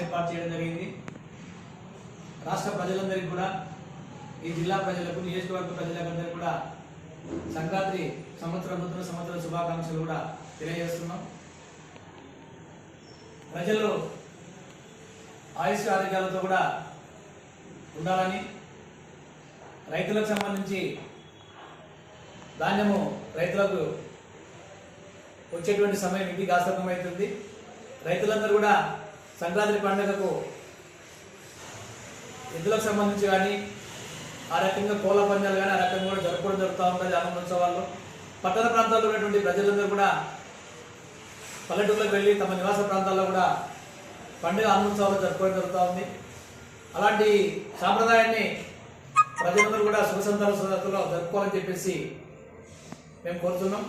ఏర్పాటు చేయడం జరిగింది. రాష్ట్ర ప్రజలందరికీ కూడా ఈ జిల్లా ప్రజలకు నియోజకవర్గ ప్రజలందరికీ కూడా సంక్రాంతి సంవత్సర నూతన సంవత్సర శుభాకాంక్షలు కూడా తెలియజేస్తున్నాం. ప్రజలు ఆయుష్ ఆరోగ్యాలతో కూడా ఉండాలని రైతులకు సంబంధించి ధాన్యము రైతులకు వచ్చేటువంటి సమయం ఇంటికి అవుతుంది రైతులందరూ కూడా సంక్రాంతి పండుగకు ఎద్దులకు సంబంధించి కానీ ఆ రకంగా కోళ్ళ పందాలు కానీ ఆ రకంగా కూడా జరుపుకోవడం జరుగుతూ ఉంటుంది ఆనందోత్సవాల్లో పట్టణ ప్రాంతాల్లో ఉన్నటువంటి ప్రజలందరూ కూడా పల్లెటూళ్ళకి వెళ్ళి తమ నివాస ప్రాంతాల్లో కూడా పండుగ ఆనందోత్సవాలు జరుపుకోవడం జరుగుతూ ఉంది. అలాంటి సాంప్రదాయాన్ని ప్రజలందరూ కూడా సుఖసంతాల సందర్భంలో జరుపుకోవాలని చెప్పేసి మేము కోరుతున్నాం.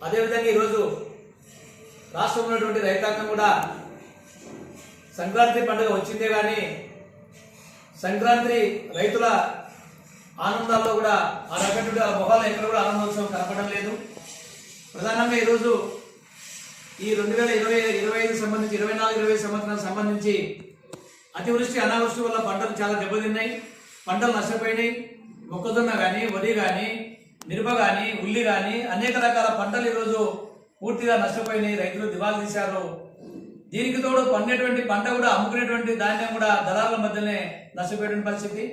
అదేవిధంగా ఈరోజు రాష్ట్రంలో ఉన్నటువంటి రైతాంగం కూడా సంక్రాంతి పండుగ వచ్చిందే కానీ సంక్రాంతి రైతుల ఆనందాల్లో కూడా ఆ రకమైన మొహాల ఎక్కడ కూడా ఆనందోత్సవం కనపడడం లేదు. ప్రధానంగా ఈరోజు ఈ రెండు వేల ఇరవై ఇరవై ఐదు సంబంధించి ఇరవై నాలుగు ఇరవై సంవత్సరానికి సంబంధించి అతివృష్టి అనావృష్టి వల్ల పంటలు చాలా దెబ్బతిన్నాయి. పంటలు నష్టపోయినాయి. మొక్కజొన్న కానీ వరి కానీ మిరప కానీ ఉల్లి కానీ అనేక రకాల పంటలు ఈరోజు పూర్తిగా నష్టపోయినాయి. రైతులు దివాలు తీశారు. దీనికి తోడు పండేటువంటి పంట కూడా అమ్ముకునేటువంటి ధాన్యం కూడా దళాల మధ్యనే నష్టపోయేటువంటి పరిస్థితి.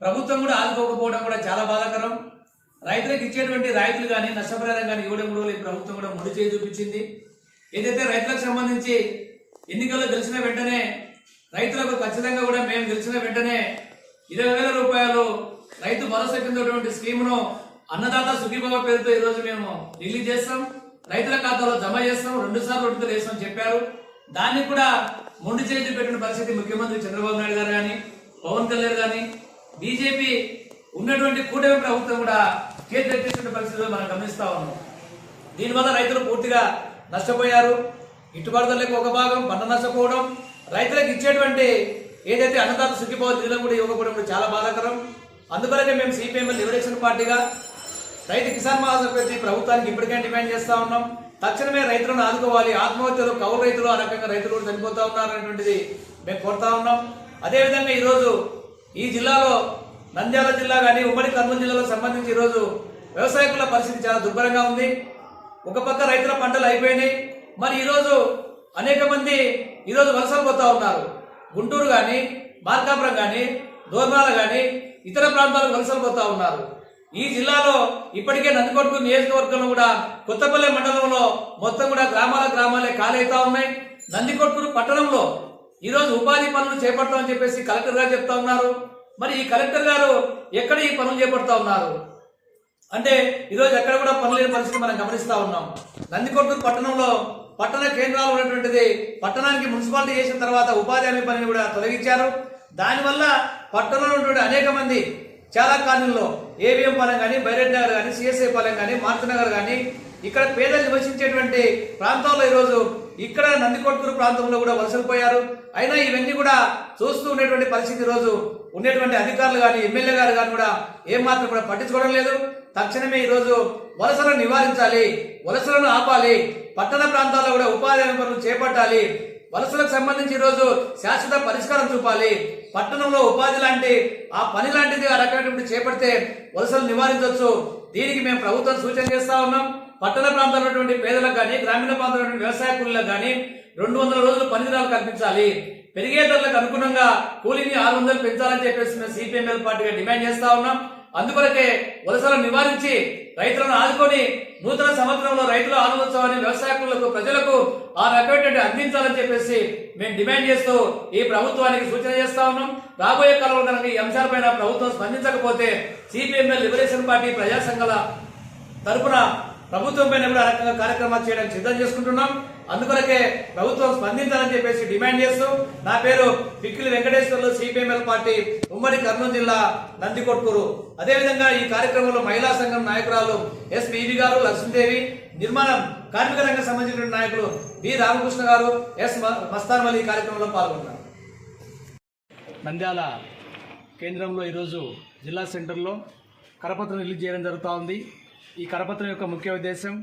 ప్రభుత్వం కూడా ఆదుకోకపోవడం కూడా చాలా బాధాకరం. రైతులకు ఇచ్చేటువంటి రైతులు కానీ నష్టపరిహారం కానీ ఇవ్వడం కూడా ఈ ప్రభుత్వం కూడా ముడి చేయి చూపించింది. ఏదైతే రైతులకు సంబంధించి ఎన్నికల్లో గెలిచిన వెంటనే రైతులకు ఖచ్చితంగా కూడా మేము గెలిచిన వెంటనే ఇరవై వేల రూపాయలు రైతు భరోసా కింద ఉన్నటువంటి స్కీమును అన్నదాత సుఖీభావ పేరుతో ఈరోజు మేము రిలీజ్ చేస్తాం. రైతుల ఖాతాలో జమ చేస్తాం రెండు సార్లు రెండు వేస్తాం చెప్పారు. దాన్ని కూడా మొండి చేతి పెట్టిన పరిస్థితి ముఖ్యమంత్రి చంద్రబాబు నాయుడు గారు కానీ పవన్ కళ్యాణ్ కానీ బీజేపీ ఉన్నటువంటి కూటమి ప్రభుత్వం కూడా చేతి పరిస్థితులు మనం గమనిస్తా ఉన్నాం. దీనివల్ల రైతులు పూర్తిగా నష్టపోయారు. గిట్టుబాటు ఒక భాగం పంట నష్టపోవడం రైతులకు ఇచ్చేటువంటి ఏదైతే అన్నదాత సుఖీభావ నిధులు కూడా ఇవ్వకపోవడం కూడా చాలా బాధాకరం. అందువల్లనే మేము సిపిఎం లిబరేషన్ పార్టీగా రైతు కిసాన్ మహాసభ్యతి ప్రభుత్వానికి ఇప్పటికే డిమాండ్ చేస్తూ ఉన్నాం. తక్షణమే రైతులను ఆదుకోవాలి. ఆత్మహత్యలు కౌలు రైతులు ఆ రకంగా రైతులు కూడా చనిపోతూ ఉన్నారు అనేటువంటిది మేము కోరుతా ఉన్నాం. అదేవిధంగా ఈరోజు ఈ జిల్లాలో నంద్యాల జిల్లా కానీ ఉమ్మడి కర్నూలు జిల్లాలో సంబంధించి ఈరోజు వ్యవసాయకుల పరిస్థితి చాలా దుర్భరంగా ఉంది. ఒక పక్క రైతుల పంటలు అయిపోయినాయి. మరి ఈరోజు అనేక మంది ఈరోజు వలసలు పోతా ఉన్నారు. గుంటూరు కానీ మార్కాపురం కానీ దోర్నాల కానీ ఇతర ప్రాంతాలకు వలసలు పోతా ఉన్నారు. ఈ జిల్లాలో ఇప్పటికే నందికొట్టు నియోజకవర్గంలో కూడా కొత్తపల్లి మండలంలో మొత్తం కూడా గ్రామాల గ్రామాలే ఖాళీ ఉన్నాయి. నందికొట్కూరు పట్టణంలో ఈరోజు ఉపాధి పనులు చేపడతామని చెప్పేసి కలెక్టర్ గారు చెప్తా ఉన్నారు. మరి ఈ కలెక్టర్ గారు ఎక్కడ ఈ పనులు చేపడతా ఉన్నారు? అంటే ఈరోజు ఎక్కడ కూడా పనులు లేని పరిస్థితి మనం గమనిస్తూ ఉన్నాం. నందికొట్టూరు పట్టణంలో పట్టణ కేంద్రాలు ఉన్నటువంటిది పట్టణానికి మున్సిపాలిటీ చేసిన తర్వాత ఉపాధి హామీ పనిని కూడా తొలగించారు. దానివల్ల పట్టణంలో ఉన్నటువంటి అనేక మంది చాలా కాలనీల్లో ఏవిఎం పాలెం కానీ బైరెడ్ నగర్ కానీ సిఎస్ఐ పాలెం కానీ మార్తనగర్ కానీ ఇక్కడ పేదలు నివసించేటువంటి ప్రాంతాల్లో ఈరోజు ఇక్కడ నందికొట్కూరు ప్రాంతంలో కూడా వలసలు పోయారు. అయినా ఇవన్నీ కూడా చూస్తూ ఉండేటువంటి పరిస్థితి ఈరోజు. ఉండేటువంటి అధికారులు కానీ ఎమ్మెల్యే గారు కానీ కూడా ఏమాత్రం కూడా పట్టించుకోవడం లేదు. తక్షణమే ఈరోజు వలసలను నివారించాలి వలసలను ఆపాలి పట్టణ ప్రాంతాల్లో కూడా ఉపాధి పనులు చేపట్టాలి వలసలకు సంబంధించి ఈరోజు శాశ్వత పరిష్కారం చూపాలి. పట్టణంలో ఉపాధి లాంటి ఆ పని లాంటిది ఆ రకమైనటువంటి చేపడితే వలసలు నివారించవచ్చు. దీనికి మేము ప్రభుత్వం సూచన చేస్తా ఉన్నాం. పట్టణ ప్రాంతాల్లో పేదలకు కానీ గ్రామీణ ప్రాంతాల్లో వ్యవసాయ కూలీలకు కానీ రెండు వందల రోజులు పని దినాలు కల్పించాలి. పెరిగే ధరలకు అనుగుణంగా కూలీని ఆరు వందలు పెంచాలని చెప్పేసి మేము సిపిఎంఎల్ పార్టీగా డిమాండ్ చేస్తా ఉన్నాం. అందుకొరకే వలసలను నివారించి రైతులను ఆదుకొని నూతన సంవత్సరంలో రైతుల ఆనందోత్సవాన్ని వ్యవసాయకులకు ప్రజలకు ఆ రకమైనటువంటి అందించాలని చెప్పేసి మేము డిమాండ్ చేస్తూ ఈ ప్రభుత్వానికి సూచన చేస్తా ఉన్నాం. రాబోయే కాలంలో కనుక ఈ అంశాలపైన ప్రభుత్వం స్పందించకపోతే సిపిఎంఎల్ లిబరేషన్ పార్టీ ప్రజా సంఘాల తరపున ప్రభుత్వం పైన కూడా రకంగా కార్యక్రమాలు చేయడానికి సిద్ధం చేసుకుంటున్నాం. అందుకొరకే ప్రభుత్వం స్పందించాలని చెప్పేసి డిమాండ్ చేస్తూ నా పేరు పిక్కిలి వెంకటేశ్వర్లు సిపిఎంఎల్ పార్టీ ఉమ్మడి కర్నూలు జిల్లా నందికొట్కూరు. అదేవిధంగా ఈ కార్యక్రమంలో మహిళా సంఘం నాయకురాలు ఎస్ బీబీ గారు లక్ష్మీదేవి నిర్మాణం కార్మిక రంగం సంబంధించిన నాయకులు బి రామకృష్ణ గారు ఎస్ మ- మస్తాన్ ఈ కార్యక్రమంలో పాల్గొన్నారు నంద్యాల కేంద్రంలో ఈరోజు జిల్లా సెంటర్లో కరపత్రం రిలీజ్ చేయడం జరుగుతూ ఉంది. ఈ కరపత్రం యొక్క ముఖ్య ఉద్దేశం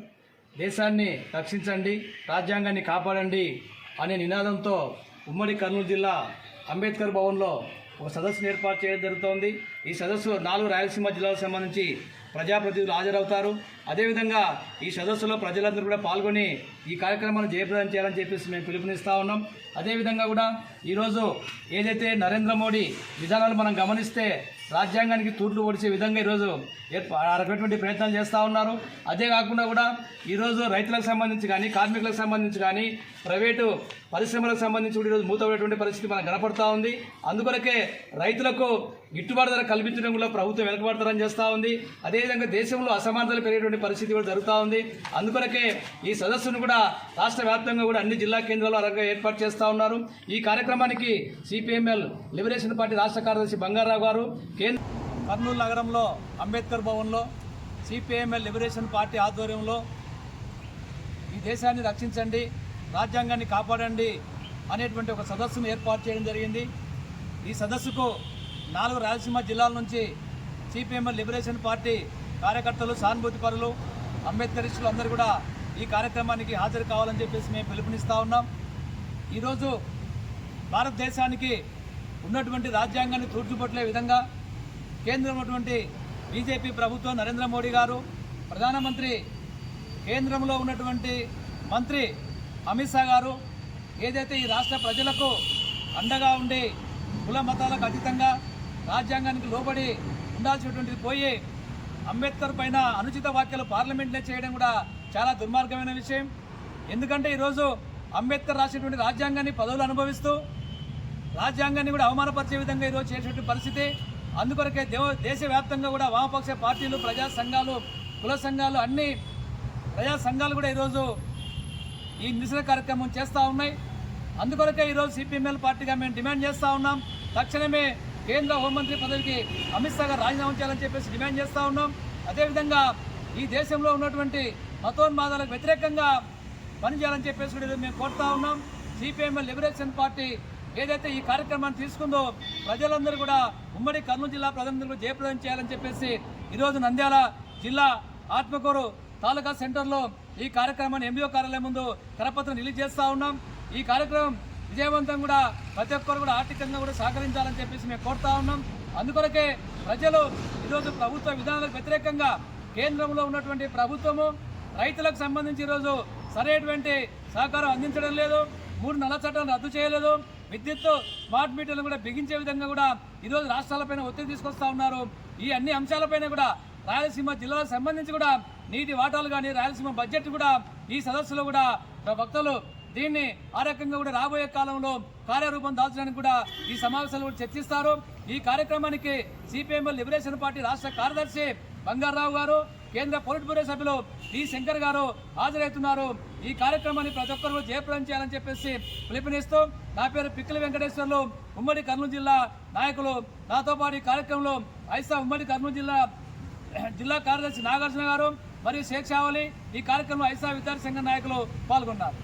దేశాన్ని రక్షించండి రాజ్యాంగాన్ని కాపాడండి అనే నినాదంతో ఉమ్మడి కర్నూలు జిల్లా అంబేద్కర్ భవన్లో ఒక సదస్సును ఏర్పాటు చేయడం జరుగుతోంది. ఈ సదస్సు నాలుగు రాయలసీమ జిల్లాలకు సంబంధించి ప్రజాప్రతినిధులు హాజరవుతారు. అదేవిధంగా ఈ సదస్సులో ప్రజలందరూ కూడా పాల్గొని ఈ కార్యక్రమాన్ని జయప్రదం చేయాలని చెప్పేసి మేము పిలుపునిస్తూ ఉన్నాం. అదేవిధంగా కూడా ఈరోజు ఏదైతే నరేంద్ర మోడీ విధానాలు మనం గమనిస్తే రాజ్యాంగానికి తూట్లు పొడిచే విధంగా ఈరోజు ఏర్ప- రకమైనటువంటి ప్రయత్నాలు చేస్తూ ఉన్నారు. అదే కాకుండా కూడా ఈరోజు రైతులకు సంబంధించి కానీ కార్మికులకు సంబంధించి కానీ ప్రైవేటు పరిశ్రమలకు సంబంధించి కూడా ఈరోజు మూతపడేటువంటి పరిస్థితి మనకు కనపడుతూ ఉంది. అందుకొరకే రైతులకు గిట్టుబాటు ధర కల్పించడం కూడా ప్రభుత్వం వెనుకబడతారని చేస్తూ ఉంది. అదేవిధంగా దేశంలో అసమానతలు పెరిగేటువంటి పరిస్థితి కూడా జరుగుతూ ఉంది. అందుకొరకే ఈ సదస్సును కూడా రాష్ట్ర వ్యాప్తంగా కూడా అన్ని జిల్లా కేంద్రాల్లో అరగా ఏర్పాటు చేస్తూ ఉన్నారు. ఈ కార్యక్రమానికి సిపిఎంఎల్ లిబరేషన్ పార్టీ రాష్ట్ర కార్యదర్శి బంగారావు గారు కేంద్ర కర్నూలు నగరంలో అంబేద్కర్ భవన్లో సిపిఎంఎల్ లిబరేషన్ పార్టీ ఆధ్వర్యంలో ఈ దేశాన్ని రక్షించండి రాజ్యాంగాన్ని కాపాడండి అనేటువంటి ఒక సదస్సును ఏర్పాటు చేయడం జరిగింది. ఈ సదస్సుకు నాలుగు రాయలసీమ జిల్లాల నుంచి సిపిఎంఎల్ లిబరేషన్ పార్టీ కార్యకర్తలు సానుభూతి పరులు అంబేద్కరిస్టులు అందరూ కూడా ఈ కార్యక్రమానికి హాజరు కావాలని చెప్పేసి మేము పిలుపునిస్తూ ఉన్నాం. ఈరోజు భారతదేశానికి ఉన్నటువంటి రాజ్యాంగాన్ని తూర్చిపట్లే విధంగా కేంద్రం ఉన్నటువంటి బీజేపీ ప్రభుత్వం నరేంద్ర మోడీ గారు ప్రధానమంత్రి కేంద్రంలో ఉన్నటువంటి మంత్రి అమిత్ షా గారు ఏదైతే ఈ రాష్ట్ర ప్రజలకు అండగా ఉండి కుల మతాలకు అతీతంగా రాజ్యాంగానికి లోబడి ఉండాల్సినటువంటిది పోయి అంబేద్కర్ పైన అనుచిత వ్యాఖ్యలు పార్లమెంట్లో చేయడం కూడా చాలా దుర్మార్గమైన విషయం. ఎందుకంటే ఈరోజు అంబేద్కర్ రాసినటువంటి రాజ్యాంగాన్ని పదవులు అనుభవిస్తూ రాజ్యాంగాన్ని కూడా అవమానపరిచే విధంగా ఈరోజు చేసినటువంటి పరిస్థితి. అందుకొరకే దేవ దేశవ్యాప్తంగా కూడా వామపక్ష పార్టీలు ప్రజా సంఘాలు కుల సంఘాలు అన్ని ప్రజా సంఘాలు కూడా ఈరోజు ఈ నిరసన కార్యక్రమం చేస్తూ ఉన్నాయి. అందుకొరకే ఈరోజు సిపిఎంఎల్ పార్టీగా మేము డిమాండ్ చేస్తూ ఉన్నాం. తక్షణమే కేంద్ర హోంమంత్రి పదవికి అమిత్ షా గారు రాజీనామా చేయాలని చెప్పేసి డిమాండ్ చేస్తూ ఉన్నాం. అదేవిధంగా ఈ దేశంలో ఉన్నటువంటి మతోన్మాదాలకు వ్యతిరేకంగా పనిచేయాలని చెప్పేసి కూడా మేము కోరుతా ఉన్నాం. సిపిఎంఎల్ లిబరేషన్ పార్టీ ఏదైతే ఈ కార్యక్రమాన్ని తీసుకుందో ప్రజలందరూ కూడా ఉమ్మడి కర్నూలు జిల్లా ప్రజలందరూ జయప్రదం చేయాలని చెప్పేసి ఈరోజు నంద్యాల జిల్లా ఆత్మకూరు తాలూకా సెంటర్లో ఈ కార్యక్రమాన్ని ఎంబీఓ కార్యాలయం ముందు కరపత్రం రిలీజ్ చేస్తూ ఉన్నాం. ఈ కార్యక్రమం విజయవంతం కూడా ప్రతి ఒక్కరు కూడా ఆర్థికంగా కూడా సహకరించాలని చెప్పేసి మేము కోరుతా ఉన్నాం. అందుకొరకే ప్రజలు ఈరోజు ప్రభుత్వ విధానాలకు వ్యతిరేకంగా కేంద్రంలో ఉన్నటువంటి ప్రభుత్వము రైతులకు సంబంధించి ఈరోజు సరైనటువంటి సహకారం అందించడం లేదు మూడు నల్ల చట్టాలను రద్దు చేయలేదు విద్యుత్ స్మార్ట్ మీటర్లను కూడా బిగించే విధంగా కూడా ఈరోజు రాష్ట్రాలపైన ఒత్తిడి తీసుకొస్తా ఉన్నారు. ఈ అన్ని అంశాలపైన కూడా రాయలసీమ జిల్లాలకు సంబంధించి కూడా నీటి వాటాలు కానీ రాయలసీమ బడ్జెట్ కూడా ఈ సదస్సులో కూడా భక్తులు దీన్ని ఆ రకంగా కూడా రాబోయే కాలంలో కార్యరూపం దాల్చడానికి కూడా ఈ సమావేశాలు కూడా చర్చిస్తారు. ఈ కార్యక్రమానికి సిపిఎంఎల్ లిబరేషన్ పార్టీ రాష్ట్ర కార్యదర్శి బంగారావు గారు కేంద్ర పొలిట్ బ్యూరో సభ్యులు డి శంకర్ గారు హాజరవుతున్నారు. ఈ కార్యక్రమాన్ని ప్రతి ఒక్కరు జయప్రదం చేయాలని చెప్పేసి పిలుపునిస్తూ నా పేరు పిక్కిలి వెంకటేశ్వర్లు ఉమ్మడి కర్నూలు జిల్లా నాయకులు. నాతో పాటు ఈ కార్యక్రమంలో ఐసా ఉమ్మడి కర్నూలు జిల్లా జిల్లా కార్యదర్శి నాగార్జున గారు మరియు షేక్ షావలి ఈ కార్యక్రమంలో ఐసా విద్యార్థి సంఘ నాయకులు పాల్గొన్నారు.